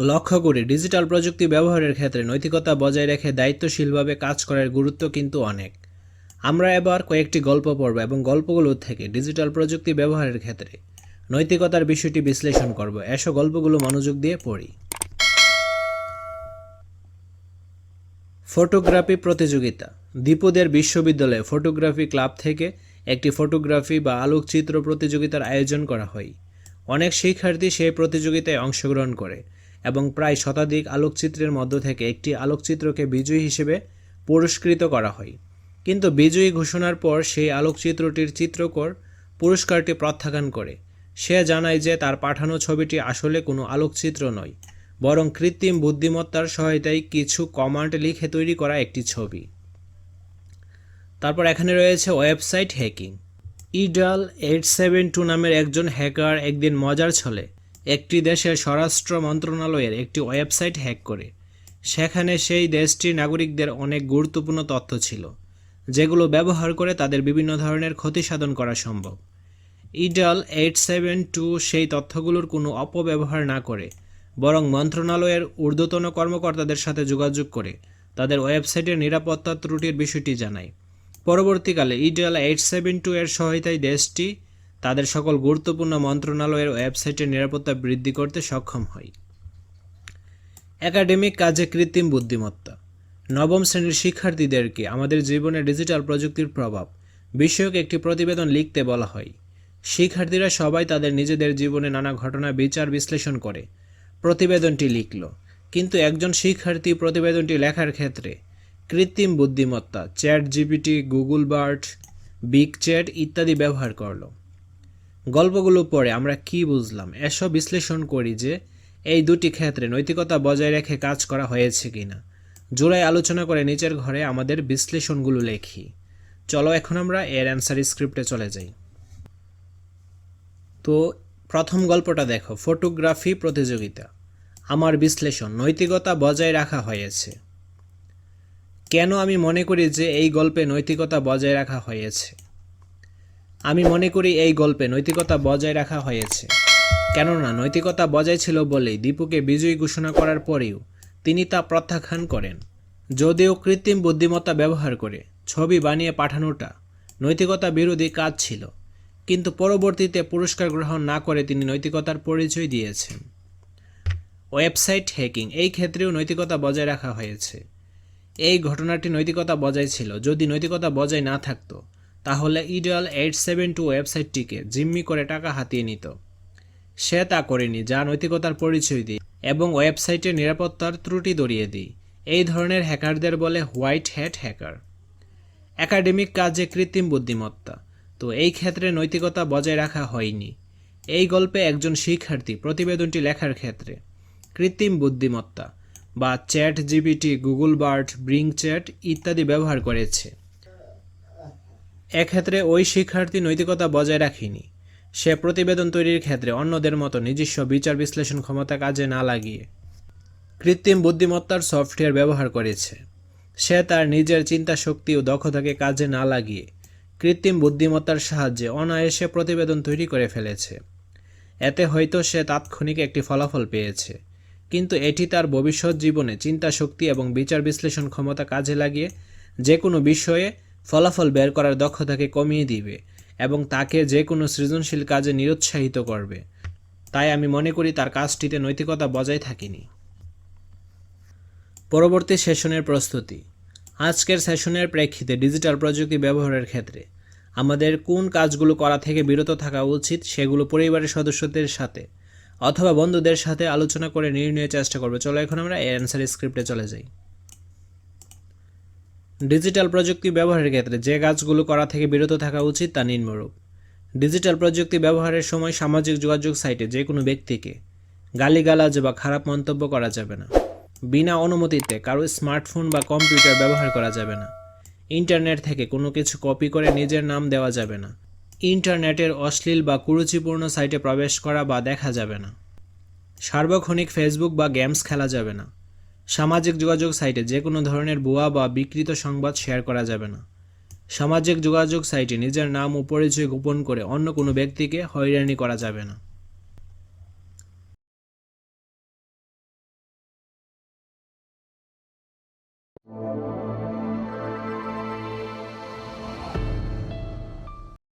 লক্ষ্য করে, ডিজিটাল প্রযুক্তি ব্যবহারের ক্ষেত্রে নৈতিকতা বজায় রেখে দায়িত্বশীলভাবে কাজ করার গুরুত্ব কিন্তু অনেক। আমরা এবার কয়েকটি গল্প পড়ব এবং গল্পগুলো থেকে ডিজিটাল প্রযুক্তি ব্যবহারের ক্ষেত্রে নৈতিকতার বিষয়টি বিশ্লেষণ করব। এসব গল্পগুলো মনোযোগ দিয়ে পড়ি। ফটোগ্রাফি প্রতিযোগিতা। দীপুদের বিশ্ববিদ্যালয়ে ফটোগ্রাফি ক্লাব থেকে একটি ফটোগ্রাফি বা আলোকচিত্র প্রতিযোগিতার আয়োজন করা হয়। অনেক শিক্ষার্থী সেই প্রতিযোগিতায় অংশগ্রহণ করে। এবং প্রায় শতাধিক আলোকচিত্রের মধ্য থেকে একটি আলোকচিত্রকে বিজয়ী হিসেবে পুরস্কৃত করা হয়। কিন্তু বিজয়ী ঘোষণার পর সেই আলোকচিত্রটির চিত্রকর পুরস্কারটি প্রত্যাখ্যান করে। সে জানায় যে তার পাঠানো ছবিটি আসলে কোনো আলোকচিত্র নয়, বরং কৃত্রিম বুদ্ধিমত্তার সহায়তায় কিছু কমান্ড লিখে তৈরি করা একটি ছবি। তারপর এখানে রয়েছে ওয়েবসাইট হ্যাকিং। ইডাল এইট সেভেন টু নামের একজন হ্যাকার একদিন মজার ছলে একটি দেশের স্বরাষ্ট্র মন্ত্রণালয়ের একটি ওয়েবসাইট হ্যাক করে। সেখানে সেই দেশটির নাগরিকদের অনেক গুরুত্বপূর্ণ তথ্য ছিল, যেগুলো ব্যবহার করে তাদের বিভিন্ন ধরনের ক্ষতি সাধন করা সম্ভব। ইডাল এইট সেভেন টু সেই তথ্যগুলোর কোনো অপব্যবহার না করে, বরং মন্ত্রণালয়ের ঊর্ধ্বতন কর্মকর্তাদের সাথে যোগাযোগ করে তাদের ওয়েবসাইটের নিরাপত্তা ত্রুটির বিষয়টি জানায়। পরবর্তীকালে ইডেল এইট সেভেন টু এর সহায়তায় দেশটি তাদের সকল গুরুত্বপূর্ণ মন্ত্রণালয়ের ওয়েবসাইটের নিরাপত্তা বৃদ্ধি করতে সক্ষম হয় একাডেমিক কাজে কৃত্রিম বুদ্ধিমত্তা। নবম শ্রেণির শিক্ষার্থীদেরকে আমাদের জীবনে ডিজিটাল প্রযুক্তির প্রভাব বিষয়ক একটি প্রতিবেদন লিখতে বলা হয়। শিক্ষার্থীরা সবাই তাদের নিজেদের জীবনে নানা ঘটনা বিচার বিশ্লেষণ করে। প্রতিবেদনটি লিখল। কিন্তু একজন শিক্ষার্থী প্রতিবেদনটি লেখার ক্ষেত্রে কৃত্রিম বুদ্ধিমত্তা, chat GPT, Google Bard, Bing chat ইত্যাদি ব্যবহার করল। গল্পগুলো পড়ে আমরা কি বুঝলাম? এসব বিশ্লেষণ করি যে এই দুটি ক্ষেত্রে নৈতিকতা বজায় রেখে কাজ করা হয়েছে কিনা। জোড়ায় আলোচনা করে নিচের ঘরে আমাদের বিশ্লেষণগুলো লেখি। চলো এখন আমরা এর অ্যান্সার স্ক্রিপ্টে চলে যাই। তো প্রথম গল্পটা দেখো, ফটোগ্রাফি প্রতিযোগিতা। আমার বিশ্লেষণ, নৈতিকতা বজায় রাখা হয়েছে। কেন আমি মনে করি যে এই গল্পে নৈতিকতা বজায় রাখা হয়েছে? আমি মনে করি এই গল্পে নৈতিকতা বজায় রাখা হয়েছে। কেননা নৈতিকতা বজায় ছিল বলেই দীপুকে বিজয়ী ঘোষণা করার পরেও তিনি তা প্রত্যাখ্যান করেন। যদিও কৃত্রিম বুদ্ধিমত্তা ব্যবহার করে ছবি বানিয়ে পাঠানোটা নৈতিকতা বিরোধী কাজ ছিল, কিন্তু পরবর্তীতে পুরস্কার গ্রহণ না করে তিনি নৈতিকতার পরিচয় দিয়েছেন। ওয়েবসাইট হ্যাকিং এই ক্ষেত্রেও নৈতিকতা বজায় রাখা হয়েছে। এই ঘটনাটি নৈতিকতা বজায় ছিল। যদি নৈতিকতা বজায় না থাকতো তাহলে ইডিয়াল এইট সেভেন টু ওয়েবসাইটটিকে জিম্মি করে টাকা হাতিয়ে নিত। সে তা করেনি, যা নৈতিকতার পরিচয় দিই এবং ওয়েবসাইটের নিরাপত্তার ত্রুটি দরিয়ে দিই এই ধরনের হ্যাকারদের বলে হোয়াইট হ্যাট হ্যাকার। একাডেমিক কাজে কৃত্রিম বুদ্ধিমত্তা। তো এই ক্ষেত্রে নৈতিকতা বজায় রাখা হয়নি। এই গল্পে একজন শিক্ষার্থী প্রতিবেদনটি লেখার ক্ষেত্রে। কৃত্রিম বুদ্ধিমত্তা বা চ্যাট জিবিটি গুগল বার্ড ব্রিং চ্যাট ইত্যাদি ব্যবহার করেছে। এক্ষেত্রে ওই শিক্ষার্থী নৈতিকতা বজায় রাখেনি। সে প্রতিবেদন তৈরির ক্ষেত্রে অন্যদের মতো নিজস্ব বিচার বিশ্লেষণ ক্ষমতা কাজে না লাগিয়ে কৃত্রিম বুদ্ধিমত্তার সফটওয়্যার ব্যবহার করেছে। সে তার নিজের চিন্তা শক্তি ও দক্ষতাকে কাজে না লাগিয়ে কৃত্রিম বুদ্ধিমত্তার সাহায্যে অনায়াসে প্রতিবেদন তৈরি করে ফেলেছে। এতে হয়তো সে তাৎক্ষণিক একটি ফলাফল পেয়েছে, কিন্তু এটি তার ভবিষ্যৎ জীবনে চিন্তা শক্তি এবং বিচার বিশ্লেষণ ক্ষমতা কাজে লাগিয়ে যে কোনো বিষয়ে ফলাফল বের করার দক্ষতাকে কমিয়ে দিবে এবং তাকে যে কোনো সৃজনশীল কাজে নিরুৎসাহিত করবে। তাই আমি মনে করি তার কাজটিতে নৈতিকতা বজায় থাকেনি। পরবর্তী সেশনের প্রস্তুতি। আজকের সেশনের প্রেক্ষিতে ডিজিটাল প্রযুক্তি ব্যবহারের ক্ষেত্রে আমাদের কোন কাজগুলো করা থেকে বিরত থাকা উচিত সেগুলো পরিবারের সদস্যদের সাথে অথবা বন্ধুদের সাথে আলোচনা করে নির্ণয়ের চেষ্টা করবে। চলো এখন আমরা অ্যান্সার স্ক্রিপ্টে চলে যাই। ডিজিটাল প্রযুক্তি ব্যবহারের ক্ষেত্রে যে কাজগুলো করা থেকে বিরত থাকা উচিত তা নিম্নরূপ। ডিজিটাল প্রযুক্তি ব্যবহারের সময় সামাজিক যোগাযোগ সাইটে যে কোনো ব্যক্তিকে গালিগালাজ বা খারাপ মন্তব্য করা যাবে না। বিনা অনুমতিতে কারও স্মার্টফোন বা কম্পিউটার ব্যবহার করা যাবে না। ইন্টারনেট থেকে কোনো কিছু কপি করে নিজের নাম দেওয়া যাবে না। ইন্টারনেটের অশ্লীল বা কুরুচিপূর্ণ সাইটে প্রবেশ করা বা দেখা যাবে না। সার্বক্ষণিক ফেসবুক বা গেমস খেলা যাবে না। সামাজিক যোগাযোগ সাইটে যে কোনো ধরনের ভুয়া বা বিকৃত সংবাদ শেয়ার করা যাবে না। সামাজিক যোগাযোগ সাইটে নিজের নাম ও পরিচয় গোপন করে অন্য কোনো ব্যক্তিকে হয়রানি করা যাবে না।